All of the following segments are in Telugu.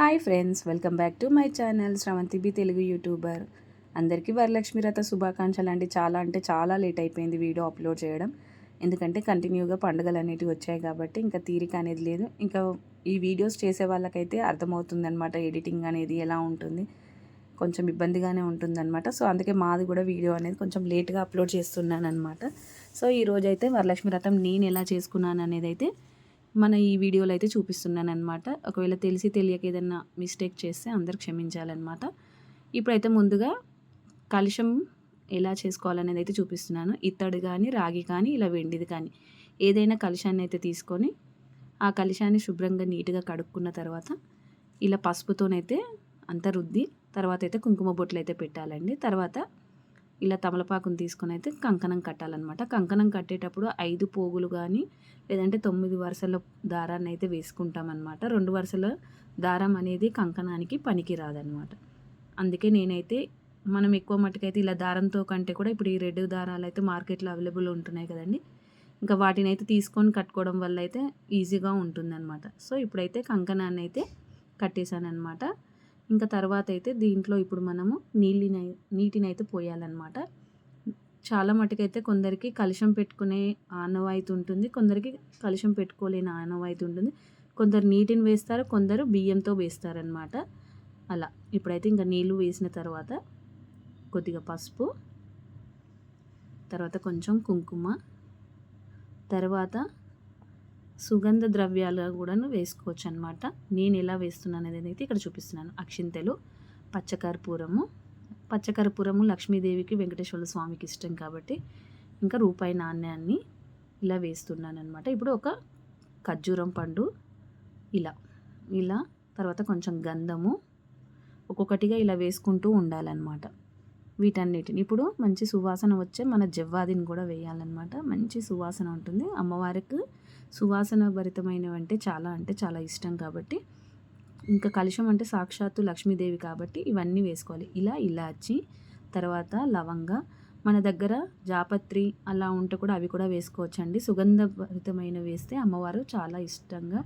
Hi friends welcome back to my channel Sravanthi B Telugu YouTuber. అందరికీ వరలక్ష్మి రథ శుభాకాంక్షలు అండి. చాలా అంటే చాలా లేట్ అయిపోయింది వీడియో అప్లోడ్ చేయడం. ఎందుకంటే కంటిన్యూగా పండుగలు అనేటివి వచ్చాయి కాబట్టి ఇంకా తీరిక అనేది లేదు. ఇంకా ఈ వీడియోస్ చేసే వాళ్ళకైతే అర్థమవుతుందనమాట ఎడిటింగ్ అనేది ఎలా ఉంటుంది. కొంచెం ఇబ్బందిగానే ఉంటుందన్నమాట. సో అందుకే మాది కూడా వీడియో అనేది కొంచెం లేట్గా అప్లోడ్ చేస్తున్నాను అనమాట సో ఈరోజు అయితే వరలక్ష్మి రథం నేను ఎలా చేసుకున్నాను అనేది అయితే మన ఈ వీడియోలో అయితే చూపిస్తున్నాను అనమాట ఒకవేళ తెలిసి తెలియక ఏదైనా మిస్టేక్ చేస్తే అందరు క్షమించాలన్నమాట. ఇప్పుడైతే ముందుగా కలుషం ఎలా చేసుకోవాలనేది అయితే చూపిస్తున్నాను. ఇత్తడి కానీ రాగి కానీ ఇలా వెండిది కానీ ఏదైనా కలుషాన్ని అయితే తీసుకొని ఆ కలుషాన్ని శుభ్రంగా నీట్గా కడుక్కున్న తర్వాత ఇలా పసుపుతోనైతే అంత రుద్ది తర్వాత అయితే కుంకుమ బొట్లు అయితే పెట్టాలండి. తర్వాత ఇలా తమలపాకును తీసుకొని అయితే కంకణం కట్టాలన్నమాట. కంకణం కట్టేటప్పుడు ఐదు పోగులు కానీ లేదంటే తొమ్మిది వరుసల దారాన్ని అయితే వేసుకుంటామన్నమాట. రెండు వరుసల దారం అనేది కంకణానికి పనికి రాదనమాట అందుకే నేనైతే మనం ఎక్కువ మట్టుకైతే ఇలా దారంతో కంటే కూడా ఇప్పుడు ఈ రెడ్ దారాలు అయితే మార్కెట్లో అవైలబుల్ ఉంటున్నాయి కదండి. ఇంకా వాటిని అయితే తీసుకొని కట్టుకోవడం వల్ల అయితే ఈజీగా ఉంటుందన్నమాట. సో ఇప్పుడైతే కంకణాన్ని అయితే కట్టేశానమాట ఇంకా తర్వాత అయితే దీంట్లో ఇప్పుడు మనము నీళ్ళని నీటిని అయితే పోయాలన్నమాట. చాలా మటుకైతే కొందరికి కలుషం పెట్టుకునే ఆనవాయితీ ఉంటుంది కొందరికి కలుషం పెట్టుకోలేని ఆనవాయితీ ఉంటుంది. కొందరు నీటిని వేస్తారు కొందరు బియ్యంతో వేస్తారనమాట అలా ఇప్పుడైతే ఇంకా నీళ్ళు వేసిన తర్వాత కొద్దిగా పసుపు తర్వాత కొంచెం కుంకుమ తర్వాత సుగంధ ద్రవ్యాలు కూడాను వేసుకోవచ్చు అనమాట నేను ఎలా వేస్తున్నాను అనేది అయితే ఇక్కడ చూపిస్తున్నాను. అక్షింతలు పచ్చకర్పూరము పచ్చకర్పూరము లక్ష్మీదేవికి వెంకటేశ్వర స్వామికి ఇష్టం కాబట్టి ఇంకా రూపాయి నాణ్యాన్ని ఇలా వేస్తున్నాను అనమాట ఇప్పుడు ఒక ఖర్జూరం పండు ఇలా ఇలా తర్వాత కొంచెం గంధము ఒక్కొక్కటిగా ఇలా వేసుకుంటూ ఉండాలన్నమాట. వీటన్నిటిని. ఇప్పుడు మంచి సువాసన వచ్చే మన జవ్వాదిని కూడా వేయాలన్నమాట. మంచి సువాసన ఉంటుంది. అమ్మవారికి సువాసన భరితమైనవి అంటే చాలా అంటే చాలా ఇష్టం కాబట్టి. ఇంకా కలుషం అంటే సాక్షాత్తు లక్ష్మీదేవి కాబట్టి ఇవన్నీ వేసుకోవాలి. ఇలా ఇలాచి తర్వాత లవంగ మన దగ్గర జాపత్రి అలా ఉంటే కూడా అవి కూడా వేసుకోవచ్చండి. సుగంధభరితమైన వేస్తే అమ్మవారు చాలా ఇష్టంగా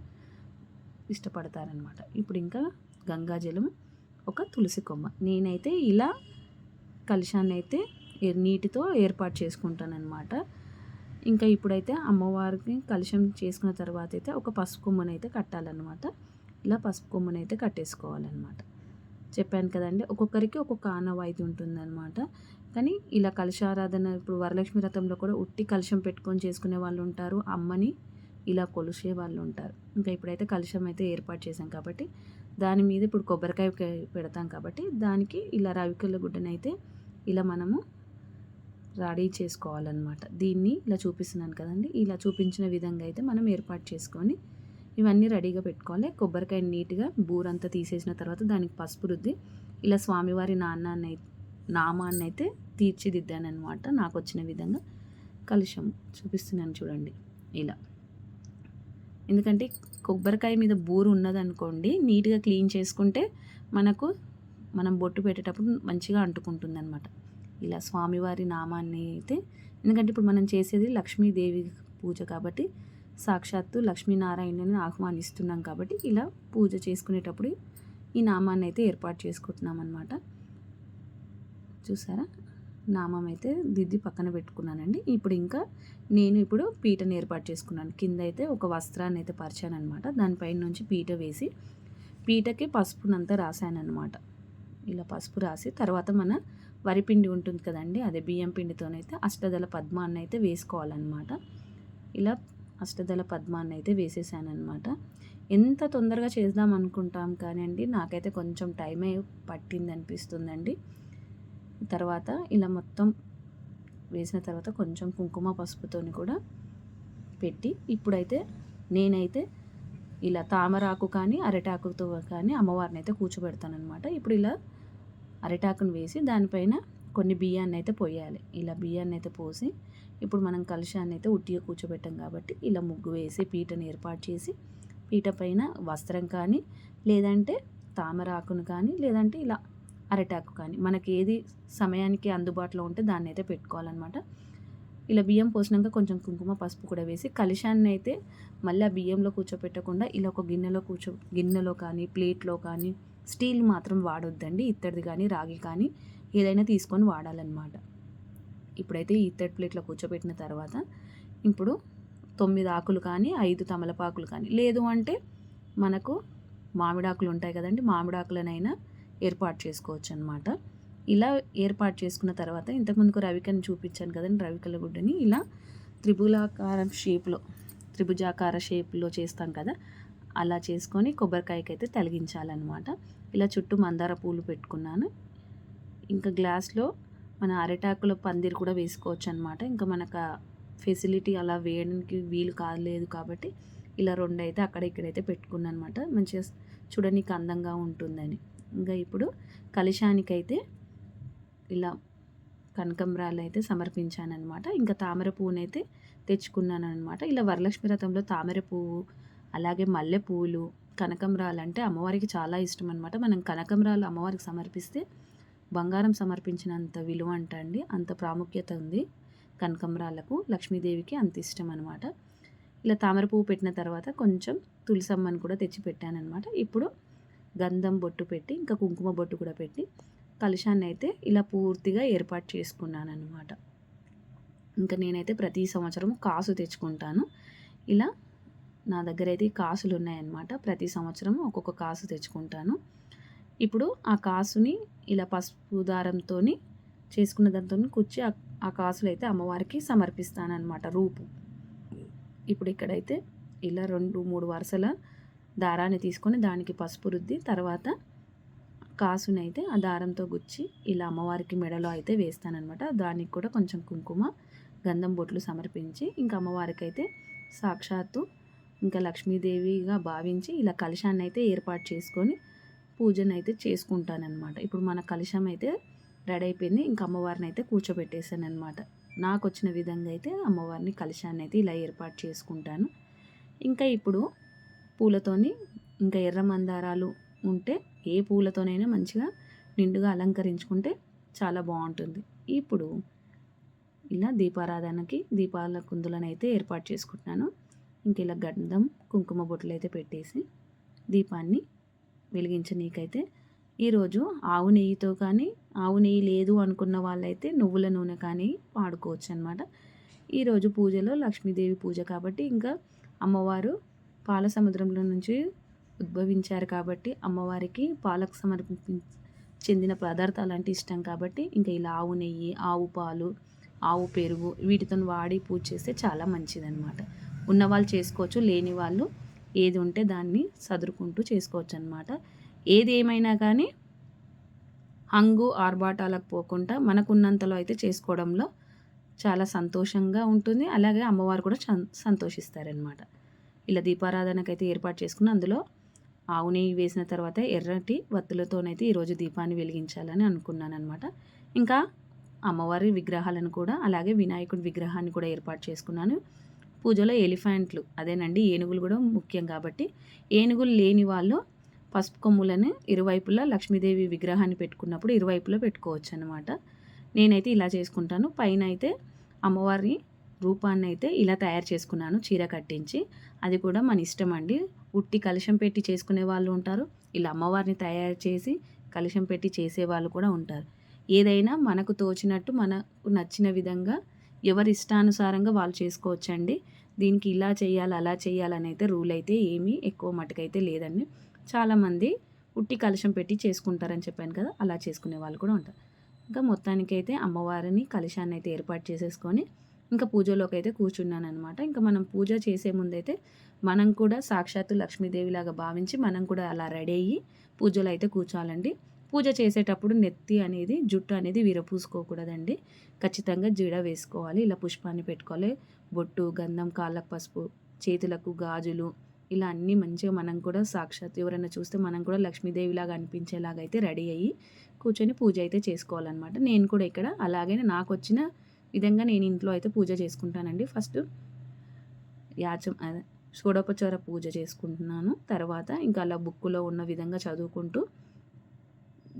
ఇష్టపడతారనమాట ఇప్పుడు ఇంకా గంగాజలం ఒక తులసి కొమ్మ. నేనైతే ఇలా కలుషాన్ని అయితే నీటితో ఏర్పాటు చేసుకుంటానన్నమాట. ఇంకా ఇప్పుడైతే అమ్మవారికి కలుషం చేసుకున్న తర్వాత అయితే ఒక పసుపు కొమ్మనైతే కట్టాలన్నమాట. ఇలా పసుపు కొమ్మను అయితే కట్టేసుకోవాలన్నమాట. చెప్పాను కదండి ఒక్కొక్కరికి ఒక్కొక్క ఆనవాయితీ ఉంటుందన్నమాట. కానీ ఇలా కలశారాధన ఇప్పుడు వరలక్ష్మి రథంలో కూడా ఉట్టి కలుషం పెట్టుకొని చేసుకునే వాళ్ళు ఉంటారు అమ్మని ఇలా కొలిసే వాళ్ళు ఉంటారు. ఇంకా ఇప్పుడైతే కలుషం అయితే ఏర్పాటు చేశాం కాబట్టి దాని మీద ఇప్పుడు కొబ్బరికాయ పెడతాం కాబట్టి దానికి ఇలా రవికల గుడ్డనైతే ఇలా మనము రెడీ చేసుకోవాలన్నమాట. దీన్ని ఇలా చూపిస్తున్నాను కదండి. ఇలా చూపించిన విధంగా అయితే మనం ఏర్పాటు చేసుకొని ఇవన్నీ రెడీగా పెట్టుకోవాలి. కొబ్బరికాయ నీట్గా బూరంతా తీసేసిన తర్వాత దానికి పసుపు రుద్ది ఇలా స్వామివారి నాన్నాన్ని నామాన్ని అయితే తీర్చిదిద్దాను అనమాట నాకు వచ్చిన విధంగా కలుషం చూపిస్తున్నాను చూడండి. ఇలా. ఎందుకంటే కొబ్బరికాయ మీద బూరు ఉన్నదనుకోండి నీట్గా క్లీన్ చేసుకుంటే మనకు మనం బొట్టు పెట్టేటప్పుడు మంచిగా అంటుకుంటుంది అనమాట ఇలా స్వామివారి నామాన్ని అయితే ఎందుకంటే ఇప్పుడు మనం చేసేది లక్ష్మీదేవి పూజ కాబట్టి సాక్షాత్తు లక్ష్మీనారాయణని ఆహ్వానిస్తున్నాం కాబట్టి ఇలా పూజ చేసుకునేటప్పుడు ఈ నామాన్ని అయితే ఏర్పాటు చేసుకుంటున్నాం అనమాట చూసారా? నామం అయితే దిద్ది పక్కన పెట్టుకున్నానండి. ఇప్పుడు ఇంకా నేను ఇప్పుడు పీటను ఏర్పాటు చేసుకున్నాను. కింద అయితే ఒక వస్త్రాన్ని అయితే పరిచానమాట దానిపైన నుంచి పీట వేసి పీటకి పసుపునంతా రాశానమాట ఇలా పసుపు రాసి తర్వాత మన వరిపిండి ఉంటుంది కదండి అదే బియ్యం పిండితోనైతే అష్టదళ పద్మాన్ని అయితే వేసుకోవాలన్నమాట. ఇలా అష్టదళ పద్మాన్ని అయితే వేసేసానమాట ఎంత తొందరగా చేద్దాం అనుకుంటాం కానీ అండి నాకైతే కొంచెం టైమే పట్టింది అనిపిస్తుందండి తర్వాత ఇలా మొత్తం వేసిన తర్వాత కొంచెం కుంకుమ పసుపుతోని కూడా పెట్టి ఇప్పుడైతే నేనైతే ఇలా తామరాకు కానీ అరిటాకుతో కానీ అమ్మవారిని అయితే కూర్చోబెడతానమాట ఇప్పుడు ఇలా అరిటాకును వేసి దానిపైన కొన్ని బియ్యాన్ని అయితే పోయాలి. ఇలా బియ్యాన్ని అయితే పోసి ఇప్పుడు మనం కలుషాన్ని అయితే ఉట్టిగా కూర్చోబెట్టాం కాబట్టి ఇలా ముగ్గు వేసి పీటను ఏర్పాటు చేసి పీట పైన వస్త్రం కానీ లేదంటే తామరాకును కానీ లేదంటే ఇలా అరటాకు కానీ మనకి ఏది సమయానికి అందుబాటులో ఉంటే దాన్ని అయితే పెట్టుకోవాలన్నమాట. ఇలా బియ్యం పోసినాక కొంచెం కుంకుమ పసుపు కూడా వేసి కలిశాన్ని అయితే మళ్ళీ ఆ బియ్యంలో కూర్చోపెట్టకుండా ఇలా ఒక గిన్నెలో కూర్చో గిన్నెలో కానీ ప్లేట్లో కానీ స్టీల్ మాత్రం వాడొద్దండి. ఇత్తడిది కానీ రాగి కానీ ఏదైనా తీసుకొని వాడాలన్నమాట. ఇప్పుడైతే ఈ ఇత్తడి ప్లేట్లో కూర్చోబెట్టిన తర్వాత ఇప్పుడు తొమ్మిది ఆకులు కానీ ఐదు తమలపాకులు కానీ లేదు అంటే మనకు మామిడాకులు ఉంటాయి కదండి మామిడాకులనైనా ఏర్పాటు చేసుకోవచ్చు అనమాట ఇలా ఏర్పాటు చేసుకున్న తర్వాత ఇంతకుముందుకు రవికని చూపించాను కదండి రవికల గుడ్డని. ఇలా త్రిభులాకారం షేప్లో త్రిభుజాకార షేప్లో చేస్తాం కదా అలా చేసుకొని కొబ్బరికాయకి అయితే తలిగించాలన్నమాట. ఇలా చుట్టూ మందార పూలు పెట్టుకున్నాను. ఇంకా గ్లాస్లో మన అరిటాకుల పందిరి కూడా వేసుకోవచ్చు అనమాట ఇంకా మనకు ఫెసిలిటీ అలా వేయడానికి వీలు కాలేదు కాబట్టి ఇలా రెండు అయితే అక్కడ ఇక్కడైతే పెట్టుకున్నాను అనమాట మంచిగా చూడడానికి అందంగా ఉంటుందని. ఇంకా ఇప్పుడు కలిశానికైతే ఇలా కనకంబరాలు అయితే సమర్పించాను అనమాట ఇంకా తామర పువ్వునైతే తెచ్చుకున్నాను అనమాట ఇలా వరలక్ష్మి రథంలో తామర పువ్వు అలాగే మల్లె పువ్వులు కనకంబరాలు అంటే అమ్మవారికి చాలా ఇష్టం అనమాట మనం కనకంబరాలు అమ్మవారికి సమర్పిస్తే బంగారం సమర్పించినంత విలువ అంట అండి. అంత ప్రాముఖ్యత ఉంది కనకంబరాలకు. లక్ష్మీదేవికి అంత ఇష్టం అనమాట ఇలా తామర పువ్వు పెట్టిన తర్వాత కొంచెం తులసమ్మని కూడా తెచ్చి పెట్టానమాట ఇప్పుడు గంధం బొట్టు పెట్టి ఇంకా కుంకుమ బొట్టు కూడా పెట్టి కలశాన్ని అయితే ఇలా పూర్తిగా ఏర్పాటు చేసుకున్నాను అనమాట ఇంకా నేనైతే ప్రతి సంవత్సరం కాసు తెచ్చుకుంటాను. ఇలా నా దగ్గర అయితే కాసులు ఉన్నాయన్నమాట ప్రతి సంవత్సరం ఒక్కొక్క కాసు తెచ్చుకుంటాను. ఇప్పుడు ఆ కాసుని ఇలా పసుపు దారంతో చేసుకున్న దాంతో కుచ్చి ఆ కాసులు అయితే అమ్మవారికి సమర్పిస్తానన్నమాట రూపు. ఇప్పుడు ఇక్కడైతే ఇలా రెండు మూడు వరుసల దారాన్ని తీసుకొని దానికి పసుపు రుద్ది తర్వాత కాసునైతే ఆ దారంతో గుచ్చి ఇలా అమ్మవారికి మెడలో అయితే వేస్తానమాట దానికి కూడా కొంచెం కుంకుమ గంధం బొట్లు సమర్పించి ఇంకా అమ్మవారికి అయితే సాక్షాత్తు ఇంకా లక్ష్మీదేవిగా భావించి ఇలా కలశాన్ని అయితే ఏర్పాటు చేసుకొని పూజను అయితే చేసుకుంటానమాట ఇప్పుడు మన కలశం అయితే రెడీ అయిపోయింది. ఇంకా అమ్మవారిని అయితే కూర్చోబెట్టేశాను అనమాట నాకు వచ్చిన విధంగా అయితే అమ్మవారిని కలశాన్ని అయితే ఇలా ఏర్పాటు చేసుకుంటాను. ఇంకా ఇప్పుడు పూలతోని ఇంకా ఎర్ర మందారాలు ఉంటే ఏ పూలతోనైనా మంచిగా నిండుగా అలంకరించుకుంటే చాలా బాగుంటుంది. ఇప్పుడు ఇలా దీపారాధనకి దీపాల కుందులను అయితే ఏర్పాటు చేసుకుంటున్నాను. ఇంక ఇలా గంధం కుంకుమ బొట్లు అయితే పెట్టేసి దీపాన్ని వెలిగించనీకైతే ఈరోజు ఆవు నెయ్యితో కానీ ఆవు నెయ్యి లేదు అనుకున్న వాళ్ళైతే నువ్వుల నూనె కానీ వాడుకోవచ్చు అనమాట ఈరోజు పూజలో లక్ష్మీదేవి పూజ కాబట్టి ఇంకా అమ్మవారు పాల సముద్రంలో నుంచి ఉద్భవించారు కాబట్టి అమ్మవారికి పాలకు సమర్పి చెందిన పదార్థాలు అంటే ఇష్టం కాబట్టి ఇంకా ఇలా ఆవు నెయ్యి ఆవు పాలు ఆవు పెరుగు వీటితో వాడి పూజ చేస్తే చాలా మంచిదన్నమాట. ఉన్నవాళ్ళు చేసుకోవచ్చు లేని వాళ్ళు ఏది ఉంటే దాన్ని సదురుకుంటూ చేసుకోవచ్చు అనమాట ఏది ఏమైనా కానీ హంగు ఆర్భాటాలకు పోకుండా మనకున్నంతలో అయితే చేసుకోవడంలో చాలా సంతోషంగా ఉంటుంది. అలాగే అమ్మవారు కూడా సంతోషిస్తారనమాట ఇలా దీపారాధనకైతే ఏర్పాటు చేసుకుని అందులో ఆవు నెయ్యి వేసిన తర్వాత ఎర్రటి వత్తులతోనైతే ఈరోజు దీపాన్ని వెలిగించాలని అనుకున్నాను అనమాట ఇంకా అమ్మవారి విగ్రహాలను కూడా అలాగే వినాయకుడి విగ్రహాన్ని కూడా ఏర్పాటు చేసుకున్నాను. పూజలో ఎలిఫెంట్లు అదేనండి ఏనుగులు కూడా ముఖ్యం కాబట్టి ఏనుగులు లేని వాళ్ళు పసుపు కొమ్ములను ఇరువైపులా లక్ష్మీదేవి విగ్రహాన్ని పెట్టుకున్నప్పుడు ఇరువైపులా పెట్టుకోవచ్చు అనమాట నేనైతే ఇలా చేసుకుంటాను. పైన అయితే అమ్మవారి రూపాన్ని అయితే ఇలా తయారు చేసుకున్నాను చీర కట్టించి. అది కూడా మన ఇష్టం అండి. ఉట్టి కలుషం పెట్టి చేసుకునే వాళ్ళు ఉంటారు. ఇలా అమ్మవారిని తయారు చేసి కలుషం పెట్టి చేసే వాళ్ళు కూడా ఉంటారు. ఏదైనా మనకు తోచినట్టు మనకు నచ్చిన విధంగా ఎవరి ఇష్టానుసారంగా వాళ్ళు చేసుకోవచ్చండి. దీనికి ఇలా చేయాలి అలా చేయాలని అయితే రూల్ అయితే ఏమీ ఎక్కువ మటుకైతే లేదండి. చాలామంది ఉట్టి కలుషం పెట్టి చేసుకుంటారని చెప్పాను కదా అలా చేసుకునే వాళ్ళు కూడా ఉంటారు. ఇంకా మొత్తానికైతే అమ్మవారిని కలుషాన్ని అయితే ఏర్పాటు చేసేసుకొని ఇంకా పూజలోకి అయితే కూర్చున్నాను అనమాట ఇంకా మనం పూజ చేసే ముందైతే మనం కూడా సాక్షాత్తు లక్ష్మీదేవిలాగా భావించి మనం కూడా అలా రెడీ అయ్యి పూజలు అయితే కూర్చోాలండి పూజ చేసేటప్పుడు నెత్తి అనేది జుట్టు అనేది విరపూసుకోకూడదండి. ఖచ్చితంగా జీడ వేసుకోవాలి. ఇలా పుష్పాన్ని పెట్టుకోవాలి. బొట్టు గంధం కాళ్ళకు పసుపు చేతులకు గాజులు ఇలా అన్నీ మంచిగా మనం కూడా సాక్షాత్ ఎవరైనా చూస్తే మనం కూడా లక్ష్మీదేవిలాగా అనిపించేలాగా అయితే రెడీ అయ్యి కూర్చొని పూజ అయితే చేసుకోవాలన్నమాట. నేను కూడా ఇక్కడ అలాగే నాకు వచ్చిన విధంగా నేను ఇంట్లో అయితే పూజ చేసుకుంటానండి. ఫస్ట్ యాచం షోడోపచార పూజ చేసుకుంటున్నాను. తర్వాత ఇంకా అలా బుక్కులో ఉన్న విధంగా చదువుకుంటూ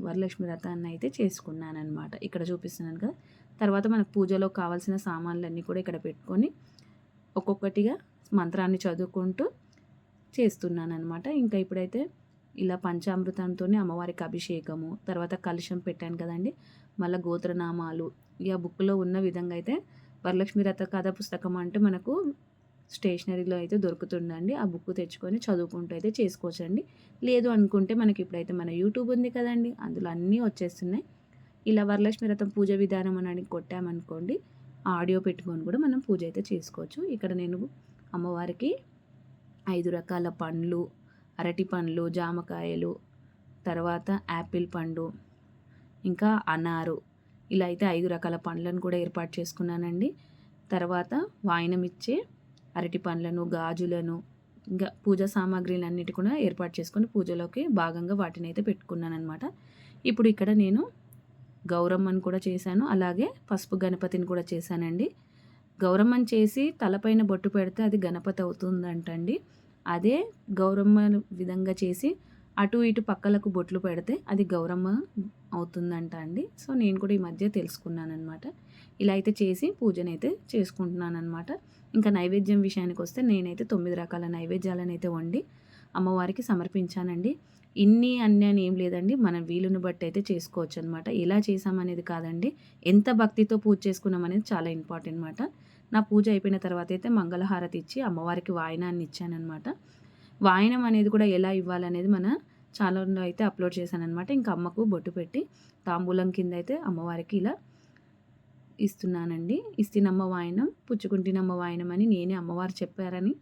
వరలక్ష్మి వ్రతాన్ని అయితే చేసుకున్నాను అనమాట ఇక్కడ చూపిస్తున్నాను కదా. తర్వాత మనకు పూజలో కావాల్సిన సామాన్లన్నీ కూడా ఇక్కడ పెట్టుకొని ఒక్కొక్కటిగా మంత్రాన్ని చదువుకుంటూ చేస్తున్నానమాట ఇంకా ఇప్పుడైతే ఇలా పంచామృతంతో అమ్మవారికి అభిషేకము తర్వాత కలుషం పెట్టాను కదండి. మళ్ళీ గోత్రనామాలు ఆ బుక్లో ఉన్న విధంగా అయితే వరలక్ష్మి రథ కథ పుస్తకం అంటే మనకు స్టేషనరీలో అయితే దొరుకుతుందండి. ఆ బుక్ తెచ్చుకొని చదువుకుంటూ అయితే చేసుకోవచ్చండి. లేదు అనుకుంటే మనకి ఇప్పుడైతే మన యూట్యూబ్ ఉంది కదండి. అందులో అన్నీ వచ్చేస్తున్నాయి. ఇలా వరలక్ష్మి రథం పూజ విధానం అని కొట్టామనుకోండి ఆడియో పెట్టుకొని కూడా మనం పూజ అయితే చేసుకోవచ్చు. ఇక్కడ నేను అమ్మవారికి ఐదు రకాల పండ్లు అరటి పండ్లు జామకాయలు తర్వాత యాపిల్ పండు ఇంకా అనారు ఇలా అయితే ఐదు రకాల పండ్లను కూడా ఏర్పాటు చేసుకున్నానండి. తర్వాత వాయినం ఇచ్చే అరటి పండ్లను గాజులను ఇంకా పూజా సామాగ్రిలన్నిటి కూడా ఏర్పాటు చేసుకొని పూజలోకి భాగంగా వాటిని అయితే పెట్టుకున్నాను అనమాట ఇప్పుడు ఇక్కడ నేను గౌరమ్మను కూడా చేశాను. అలాగే పసుపు గణపతిని కూడా చేశానండి. గౌరమ్మని చేసి తలపైన బొట్టు పెడితే అది గణపతి అవుతుందంటండి. అదే గౌరమ్మ విధంగా చేసి అటు ఇటు పక్కలకు బొట్లు పెడితే అది గౌరమ్మ అవుతుందంట అండి. సో నేను కూడా ఈ మధ్య తెలుసుకున్నానమాట ఇలా అయితే చేసి పూజనైతే చేసుకుంటున్నాను అనమాట ఇంకా నైవేద్యం విషయానికి వస్తే నేనైతే తొమ్మిది రకాల నైవేద్యాలను అయితే వండి అమ్మవారికి సమర్పించానండి. ఇన్ని అన్ని అని ఏం లేదండి. మన వీలుని బట్టి అయితే చేసుకోవచ్చు అనమాట ఎలా చేసామనేది కాదండి. ఎంత భక్తితో పూజ చేసుకున్నాం అనేది చాలా ఇంపార్టెంట్ అనమాట నా పూజ అయిపోయిన తర్వాత అయితే మంగళహారతి ఇచ్చి అమ్మవారికి వాయనాన్ని ఇచ్చానమాట వాయనం అనేది కూడా ఎలా ఇవ్వాలనేది మన ఛానల్లో అయితే అప్లోడ్ చేశాను అనమాట ఇంకా అమ్మకు బొట్టు పెట్టి తాంబూలం కింద అయితే అమ్మవారికి ఇలా ఇస్తున్నానండి. ఇస్తినమ్మ వాయనం పుచ్చుకుంటినమ్మ వాయనం అని నేనే అమ్మవారు చెప్పారని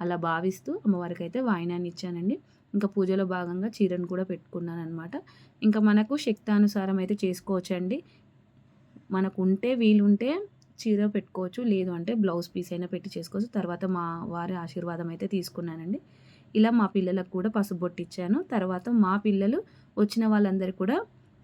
అలా భావిస్తూ అమ్మవారికి అయితే వాయనాన్ని ఇచ్చానండి. ఇంకా పూజలో భాగంగా చీరను కూడా పెట్టుకున్నాను అనమాట ఇంకా మనకు శక్తానుసారం అయితే చేసుకోవచ్చండి. మనకు ఉంటే వీలుంటే చీర పెట్టుకోవచ్చు లేదు అంటే బ్లౌజ్ పీస్ అయినా పెట్టి చేసుకోవచ్చు. తర్వాత మా వారి ఆశీర్వాదం అయితే తీసుకున్నానండి. ఇలా మా పిల్లలకు కూడా పసుబొట్టు ఇచ్చాను. తర్వాత మా పిల్లలు వచ్చిన వాళ్ళందరికీ కూడా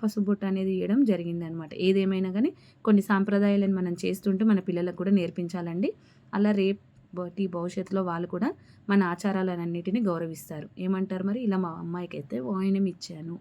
పసుబొట్టు అనేది ఇవ్వడం జరిగిందనమాట. ఏదేమైనా కానీ కొన్ని సాంప్రదాయాలను మనం చేస్తుంటే మన పిల్లలకు కూడా నేర్పించాలండి. అలా రేపటి భవిష్యత్తులో వాళ్ళు కూడా మన ఆచారాలన్నింటినీ గౌరవిస్తారు. ఏమంటారు మరి? ఇలా మా అమ్మాయికి అయితే వాయినం ఇచ్చాను.